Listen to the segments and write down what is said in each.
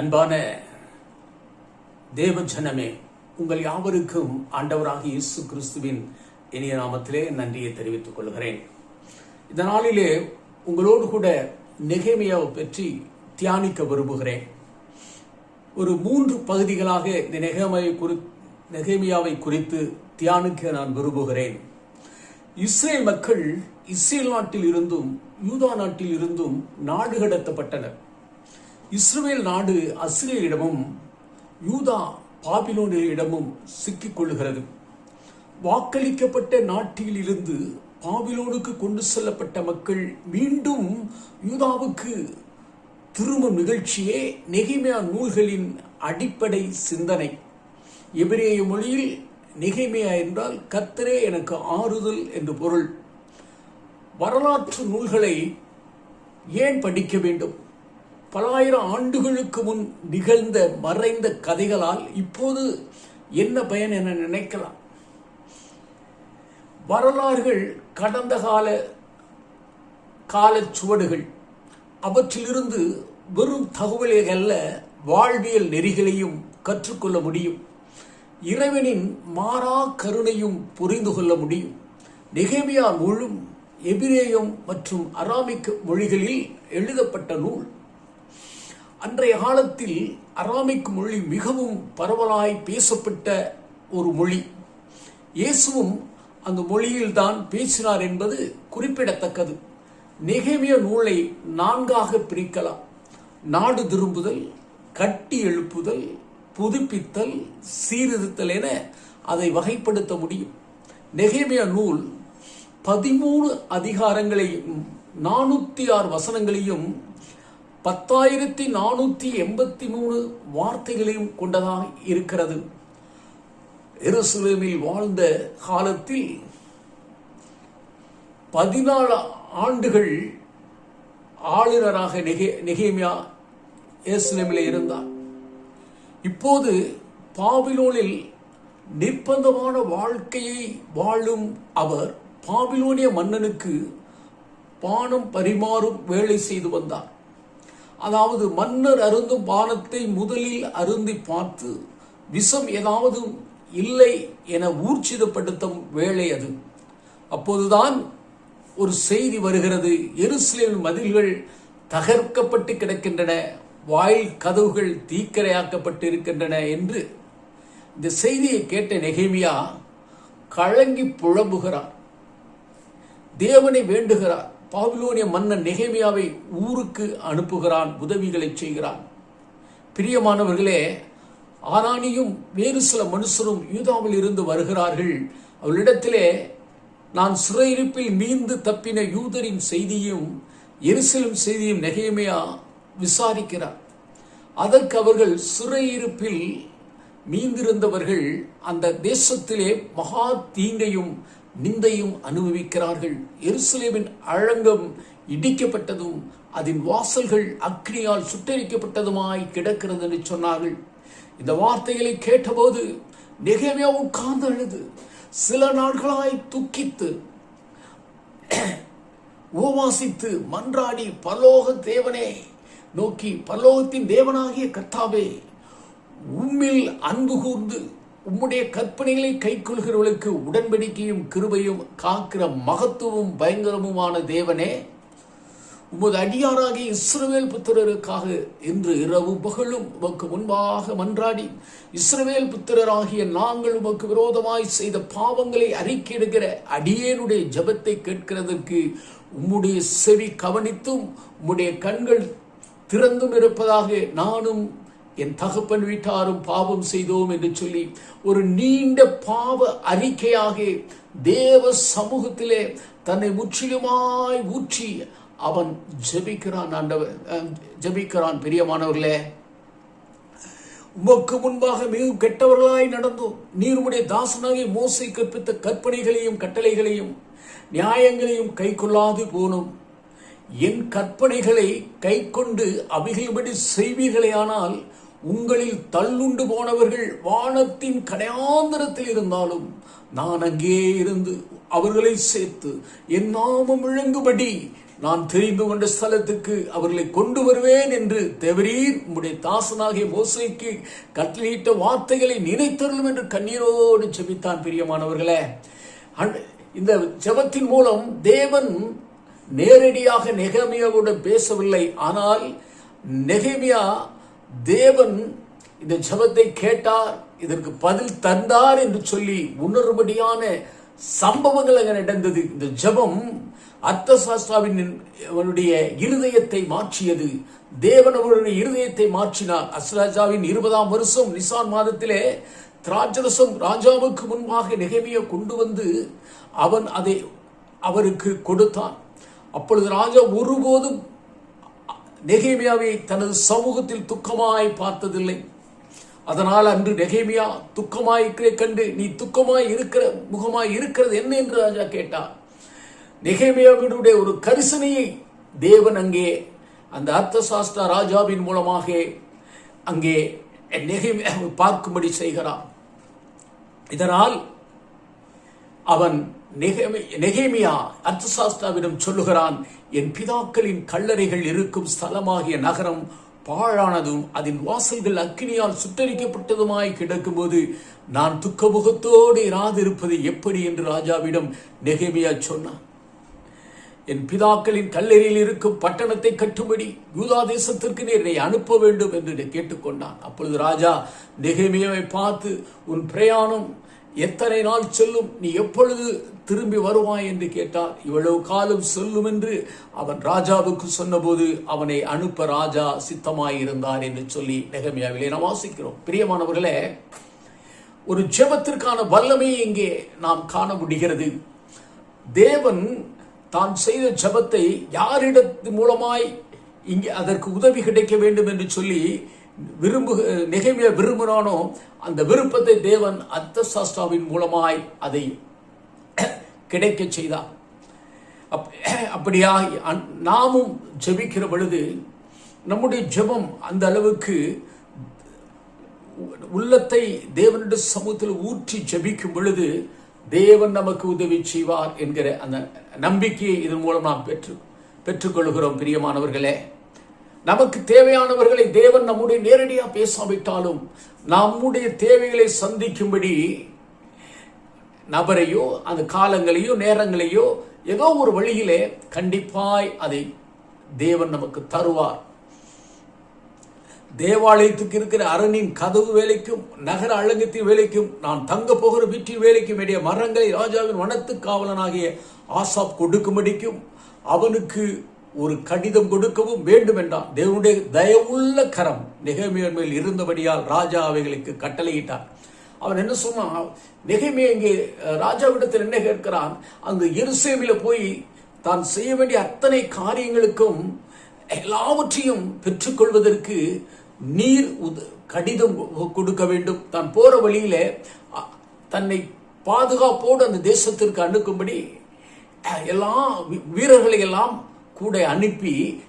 அன்பான தேவ ஜனமே உங்கள் யாவருக்கும் ஆண்டவராக இயேசு கிறிஸ்துவின் இனிய நாமத்திலே நன்றியை தெரிவித்துக் கொள்கிறேன். இந்த நாளிலே உங்களோடு கூட நெகேமியாவை பற்றி தியானிக்க விரும்புகிறேன். ஒரு மூன்று பகுதிகளாக இந்த நெகமையை குறி நெகேமியாவை குறித்து தியானிக்க நான் விரும்புகிறேன். இஸ்ரேல் மக்கள் இஸ்ரேல் நாட்டில் இருந்தும் யூதா நாட்டில் இருந்தும் நாடு கடத்தப்பட்டனர். இஸ்ரேல் நாடு அசிரியரிடமும் யூதா பாபிலோனியரிடமும் சிக்கிக் கொள்கிறது வாக்களிக்கப்பட்ட நாட்டில் இருந்து பாபிலோனுக்கு கொண்டு செல்லப்பட்ட மக்கள் மீண்டும் யூதாவுக்கு திரும்பும் நிகழ்ச்சியே நெகிமையா நூல்களின் அடிப்படை சிந்தனை. எபிரேய மொழியில் நெகிமியா என்றால் கத்தரே எனக்கு ஆறுதல் என்று பொருள். வரலாற்று நூல்களை ஏன் படிக்க வேண்டும்? பலாயிரம் ஆண்டுகளுக்கு முன் நிகழ்ந்த மறைந்த கதைகளால் இப்போது என்ன பயன் என நினைக்கலாம்? வரலாறுகள் கடந்த கால காலச் சுவடுகள் அவற்றிலிருந்து வெறும் தகவல்கள் அல்ல வாழ்வியல் நெறிகளையும் கற்றுக்கொள்ள முடியும். இறைவனின் மாறா கருணையும் புரிந்து கொள்ள முடியும். நெகேமியா முழும் எபிரேயம் மற்றும் அராமிக் மொழிகளில் எழுதப்பட்ட நூல். அன்றைய காலத்தில் அராமிக் மொழி மிகவும் பரவலாய் பேசப்பட்ட ஒரு மொழி. இயேசுவும் அந்த மொழியில்தான் பேசினார் என்பது குறிப்பிடத்தக்கது. நெகேமிய நூலை நான்காக பிரிக்கலாம். நாடு திரும்புதல் கட்டி எழுப்புதல் புதுப்பித்தல் சீர்திருத்தல் என அதை வகைப்படுத்த முடியும். நெகேமிய நூல் பதிமூணு அதிகாரங்களையும் நானூத்தி ஆறு வசனங்களையும் பத்தாயிரத்தி நானூத்தி எண்பத்தி மூணு வார்த்தைகளையும் கொண்டதாக இருக்கிறது. எருசலேமில் வாழ்ந்த காலத்தில் பதினாலு ஆண்டுகள் ஆளுநராக நெகே நெகேமியா எருசலேமில் இருந்தார். இப்போது பாபிலோனில் நிர்பந்தமான வாழ்க்கையை வாழும் அவர் பாபிலோனிய மன்னனுக்கு பானம் பரிமாறும் வேலை செய்து வந்தார். அதாவது மன்னர் அருந்தும் பானத்தை முதலில் அருந்தி பார்த்து விஷம் ஏதாவது இல்லை என ஊர்ச்சிதப்படுத்தும் வேலை அது. அப்போதுதான் ஒரு செய்தி வருகிறது. எருசலேம் மதில்கள் தகர்க்கப்பட்டு கிடக்கின்றன. வாயில் கதவுகள் தீக்கரையாக்கப்பட்டு இருக்கின்றன என்று இந்த செய்தியை கேட்ட நெகேமியா கலங்கி புழம்புகிறார் தேவனை வேண்டுகிறார் பாபிலோனிய மன்னன் நெகேமியாவை ஊருக்கு அனுப்புகிறான் உதவிகளை செய்கிறான். பிரியமானவர்களே ஆனானியும் வேறு சில மனுஷரும் யூதாவில் இருந்து வருகிறார்கள். அவளிடத்திலே நான் சிறையிருப்பில் மீந்து தப்பின யூதரின் செய்தியும் எரிசலும் செய்தியும் நெகேமியா விசாரிக்கிறார். அதற்கு அவர்கள் சிறையிருப்பில் மீந்திருந்தவர்கள் அந்த தேசத்திலே மகா தீங்கையும் நிந்தையும் அனுபவிக்கிறார்கள். எருசலேமின் அழங்கம் இடிக்கப்பட்டதும் அதன் வாசல்கள் அக்னியால் சுட்டரிக்கப்பட்டதுமாய் கிடக்கிறது என்று சொன்னார்கள். இந்த வார்த்தைகளை கேட்டபோது நெகமியா உட்கார்ந்து அழுது. சில நாட்களாய் துக்கித்து உபவாசித்து மன்றாடி பரலோக தேவனே நோக்கி பரலோகத்தின் தேவனாகிய கர்த்தாவே உம்மில் அன்பு கூர்ந்து உம்முடைய கற்பனைகளை கைக்கொள்கிறவர்களுக்கு உடன்படிக்கையும் கிருபையும் காக்கிற மகத்துவம் பயங்கரமுமான தேவனே உமது அடியாராகிய இஸ்ரவேல் புத்திரருக்காக இன்று இரவு பகலும் உமக்கு முன்பாக மன்றாடி இஸ்ரவேல் புத்திரராகிய நாங்கள் உமக்கு விரோதமாய் செய்த பாவங்களை அறிக்கையிடுகிற அடியேனுடைய ஜபத்தை கேட்கிறதற்கு உம்முடைய செவி கவனித்தும் உம்முடைய கண்கள் திறந்தும் இருப்பதாக நானும் என் தகப்பன் வீட்டாரும் பாவம் செய்தோம் என்று சொல்லி ஒரு நீண்ட பாவ அறிக்கையாக தேவ சமூகத்திலே தன்னை முற்றிலுமாய் ஊற்றி அவன் ஜெபிக்கிறான் ஆண்டவர். ஜெபிக்கிறான் பிரியமானவர்களே. உமக்கு முன்பாக மிகவும் கெட்டவர்களாய் நடந்தோம். நீருடைய தாசனாகி மோசை கற்பித்த கற்பனைகளையும் கட்டளைகளையும் நியாயங்களையும் கை கொள்ளாது போனோம். என் கற்பனைகளை கை கொண்டு அவைகளபடி செய்வீர்களேயானால் உங்களில் தள்ளுண்டு போனவர்கள் வானத்தின் கடையாந்திரத்தில் இருந்தாலும் நான் அங்கே இருந்து அவர்களை சேர்த்து என் நாமம் விளங்குபடி நான் தெரிந்து கொண்ட ஸ்தலத்துக்கு அவர்களை கொண்டு வருவேன் என்று தேவரீர் உம்முடைய தாசனாகிய மோசைக்கு கட்டளையிட்ட வார்த்தைகளை நினைத்தருளும் என்று கண்ணீரோடு செபித்தான் பிரியமானவர்களே. இந்த ஜெபத்தின் மூலம் தேவன் நேரடியாக நெகமியாவோடு பேசவில்லை. ஆனால் நெகமியா தேவன் இந்த ஜெபத்தை கேட்டார் இதற்கு பதில் தந்தார் என்று சொல்லி உணர்படியான சம்பவங்கள் அங்கே நடந்தது. இந்த ஜெபம் அர்த்தசாஸ்திராவின் அவனுடைய இருதயத்தை மாற்றியது. தேவன் அவருடைய இருதயத்தை மாற்றினார். அஸ்ராஜாவின் இருபதாம் வருஷம் நிசான் மாதத்திலே திராட்சரசம் ராஜாவுக்கு முன்பாக நெகமிய கொண்டு வந்து அவன் அதை அவருக்கு கொடுத்தான். அப்பொழுது ராஜா ஒருபோதும் நெகேமியாவை தனது சமூகத்தில் துக்கமாய் பார்த்ததில்லை. அதனால் அன்று நெகேமியா துக்கமாயிருக்கிறே கண்டு நீ துக்கமாய் இருக்கிற முகமாய் இருக்கிறது என்ன? என்று ராஜா கேட்டார் நெகேமியாவினுடைய ஒரு கரிசனையை தேவன் அங்கே அந்த அர்த்தசாஸ்திர ராஜாவின் மூலமாக அங்கே நெகேமியாவை பார்க்கும்படி செய்கிறான். இதனால் அவன் நெகேமியா அர்த்தசாஸ்தாவிடம் சொல்லுகிறான் என் பிதாக்களின் கல்லறைகள் இருக்கும் ஸ்தலமாகிய நகரம் பாழானதும் அதன் வாசல்கள் அக்கினியால் சுட்டரிக்கப்பட்டதுமாய் கிடக்கும்போது நான் துக்கமுகத்தோடு இராதிருப்பது எப்படி? என்று ராஜாவிடம் நெகேமியா சொன்னான் என் பிதாக்களின் கல்லறையில் இருக்கும் பட்டணத்தை கட்டும்படி யூதா தேசத்திற்கு நீர் என்னை அனுப்ப வேண்டும் என்று கேட்டுக்கொண்டான். அப்பொழுது ராஜா நெகேமியாவை பார்த்து உன் பிரயாணம் எத்தனை நாள் செல்லும் நீ எப்பொழுது திரும்பி வருவாய் என்று கேட்டார். இவ்வளவு காலம் செல்லும் என்று அவன் ராஜாவுக்கு சொன்னபோது அவனை அனுப்ப ராஜா சித்தமாயிருந்தார் என்று சொல்லி நெகமியாவிலே நாம் வாசிக்கிறோம். பிரியமானவர்களே ஒரு ஜெபத்திற்கான வல்லமையை இங்கே நாம் காண முடிகிறது தேவன் தான் செய்த ஜெபத்தை யாரிடத்து மூலமாய் இங்கே அதற்கு உதவி கிடைக்க வேண்டும் என்று சொல்லி விரும்பு நெகமிய விரும்பினானோ அந்த விருப்பத்தை தேவன் அர்த்த சாஸ்திராவின் மூலமாய் அதை கிடைக்க செய்தார். அப்- நாமும் ஜெபிக்கிற பொழுது நம்முடைய ஜெபம் அந்த அளவுக்கு உள்ளத்தை தேவனுடைய சமூகத்தில் ஊற்றி ஜபிக்கும் பொழுது தேவன் நமக்கு உதவி செய்வார் என்கிற அந்த நம்பிக்கையை இதன் மூலம் நாம் பெற்று பெற்றுக்கொள்கிறோம் பிரியமானவர்களே. நமக்கு தேவையானவர்களை தேவன் நம்முடைய நேரடியாக பேசாவிட்டாலும் நம்முடைய தேவைகளை சந்திக்கும்படி நபரையோ அந்த காலங்களையோ நேரங்களையோ ஏதோ ஒரு வழியிலே கண்டிப்பாய் அதை தேவன் நமக்கு தருவார். தேவாலயத்துக்கு இருக்கிற அரணின் கதவு வேலைக்கும் நகர அழகத்தின் வேலைக்கும் நான் தங்க போகிற வீட்டின் வேலைக்கும் இடைய மரங்களை ராஜாவின் வனத்து காவலனாகிய ஆசாப் கொடுக்கும்படிக்கும் அவனுக்கு ஒரு கடிதம் கொடுக்கவும் வேண்டும் என்றான் தேவனுடைய தயவுள்ள கரம் நெகமியன் மேல் இருந்தபடியால் ராஜா அவைகளுக்கு கட்டளையிட்டார் அவன் என்ன சொன்னான்? நெகமியா இங்கே ராஜாவிடத்தில் என்ன கேட்கிறான்? அங்கு எருசலேமில போய் தான் செய்ய வேண்டிய அத்தனை காரியங்களுக்கும் எல்லாவற்றையும் பெற்றுக்கொள்வதற்கு நீர் உத- கடிதம் கொடுக்க வேண்டும். தான் போற வழியில தன்னை பாதுகாப்போடு அந்த தேசத்திற்கு அனுப்பும்படி எல்லா வீ- வீரர்களை எல்லாம் கூட அனுப்பி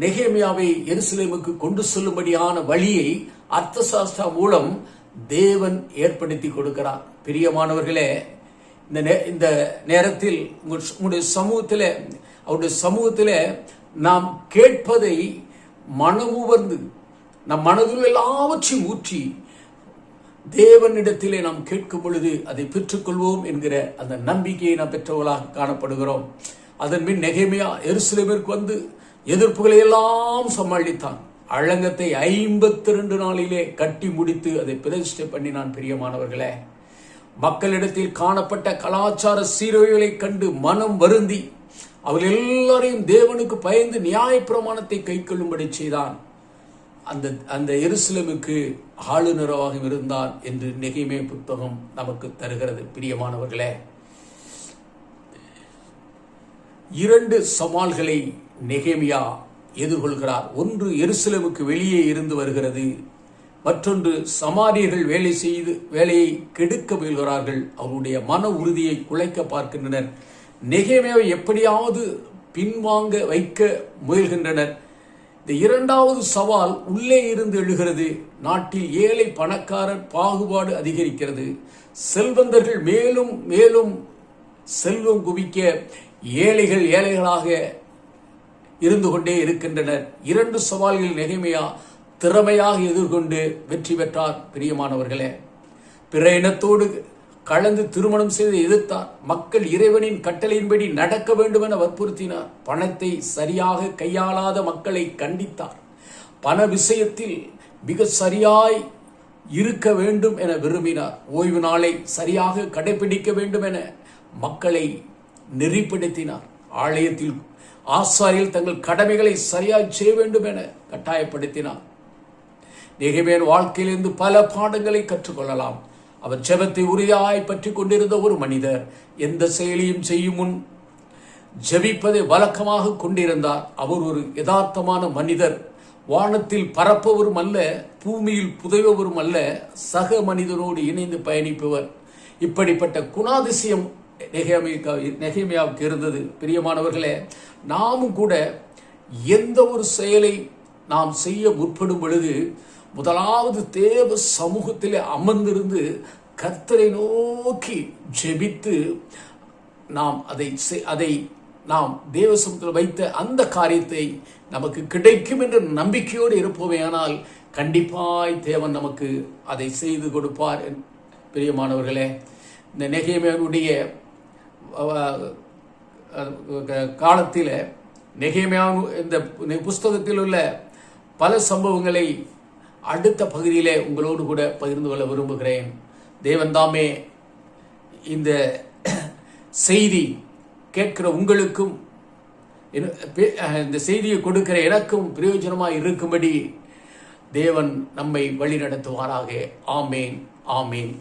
நெகேமியாவை எருசலேமுக்கு கொண்டு செல்லும்படியான வழியை அர்த்தசாஸ்திரா மூலம் தேவன் ஏற்படுத்தி கொடுக்கிறார். பிரியமானவர்களே இந்த நே- இந்த நேரத்தில் உங்கள் உங்களுடைய சமூகத்தில் அவருடைய சமூகத்தில் நாம் கேட்பதை மனமுவர்ந்து நம் மனதில் எல்லாவற்றையும் ஊற்றி தேவனிடத்திலே நாம் கேட்கும் பொழுது அதை பெற்றுக்கொள்வோம் என்கிற அந்த நம்பிக்கையை நாம் பெற்றவர்களாக காணப்படுகிறோம். அதன் பின் நெகேமியா எருசலேமிற்கு வந்து எதிர்ப்புகளை எல்லாம் சமாளித்தான். அழங்கத்தை ஐம்பத்தி ரெண்டு நாளிலே கட்டி முடித்து அதை பிரதிஷ்டை பண்ணினான் பிரியமானவர்களே. மக்களிடத்தில் காணப்பட்ட கலாச்சார சீரழிவுகளை கண்டு மனம் வருந்தி அவர்கள் எல்லாரையும் தேவனுக்கு பயந்து நியாயப்பிரமாணத்தை கைக்கொள்ளும்படி செய்தான். அந்த அந்த எருசலேமுக்கு ஆளுநராக இருந்தான் என்று நெகிமே புத்தகம் நமக்கு தருகிறது பிரியமானவர்களே. இரண்டு சவால்களை நெகேமியா எதிர்கொள்கிறார். ஒன்று எருசலேமுக்கு வெளியே இருந்து வருகிறது. மற்றொன்று சமாரியர்கள் வேலை செய்து வேலையை கெடுக்க முயல்கிறார்கள். அவருடைய மன உறுதியை குலைக்க பார்க்கின்றனர். நெகேமியாவை எப்படியாவது பின்வாங்க வைக்க முயல்கின்றனர். இந்த இரண்டாவது சவால் உள்ளே இருந்து எழுகிறது. நாட்டில் ஏழை பணக்காரர் பாகுபாடு அதிகரிக்கிறது. செல்வந்தர்கள் மேலும் மேலும் செல்வம் குவிக்க ஏழைகள் ஏழைகளாக இருந்து கொண்டே இருக்கின்றனர். இரண்டு சவால்கள் நெகைமையா திறமையாக எதிர்கொண்டு வெற்றி பெற்றார் பிரியமானவர்களே. பிற இனத்தோடு கலந்து திருமணம் செய்து எதிர்த்தார். மக்கள் இறைவனின் கட்டளையின்படி நடக்க வேண்டும் என வற்புறுத்தினார். பணத்தை சரியாக கையாளாத மக்களை கண்டித்தார். பண விஷயத்தில் மிக சரியாய் இருக்க வேண்டும் என விரும்பினார். ஓய்வு நாளை சரியாக கடைபிடிக்க வேண்டும் என மக்களை நெறிப்படுத்தினார். ஆலயத்தில் ஆசாரியில் தங்கள் கடமைகளை சரியாக செய்ய வேண்டும் என கட்டாயப்படுத்தினார். நெகிமேன் வாழ்க்கையிலிருந்து பல பாடங்களை கற்றுக்கொள்ளலாம். அவர் ஜெபத்தை உறுதியாய் பற்றி கொண்டிருந்த ஒரு மனிதர் எந்த செயலியும் செய்யும் முன் ஜெபிப்பதை வழக்கமாக கொண்டிருந்தார். அவர் ஒரு யதார்த்தமான மனிதர். வானத்தில் பரப்பவரும் அல்ல பூமியில் புதைவரும் அல்ல சக மனிதனோடு இணைந்து பயணிப்பவர். இப்படிப்பட்ட குணாதிசயம் நெகேமியாவுக்கு இருந்தது. பிரியமானவர்களே நாமும் கூட எந்த ஒரு செயலை நாம் செய்ய முற்படும் பொழுது முதலாவது தேவ சமூகத்தில் அமர்ந்திருந்து கர்த்தரை நோக்கி ஜெபித்து நாம் அதை அதை நாம் தேவசமத்தில் வைத்த அந்த காரியத்தை நமக்கு கிடைக்கும் என்ற நம்பிக்கையோடு இருப்போமே ஆனால் கண்டிப்பாய் தேவன் நமக்கு அதை செய்து கொடுப்பார். பிரியமானவர்களே இந்த நெகேமியனுடைய காலத்தில் நெகேமியான் இந்த புஸ்தகத்தில் உள்ள பல சம்பவங்களை அடுத்த பகுதியிலே உங்களோடு கூட பகிர்ந்து கொள்ள விரும்புகிறேன். தேவன் தாமே இந்த செய்தி கேட்கிற உங்களுக்கும் இந்த செய்தியை கொடுக்கிற எனக்கும் பிரயோஜனமாக இருக்கும்படி தேவன் நம்மை வழிநடத்துவாராக. ஆமேன் ஆமேன்.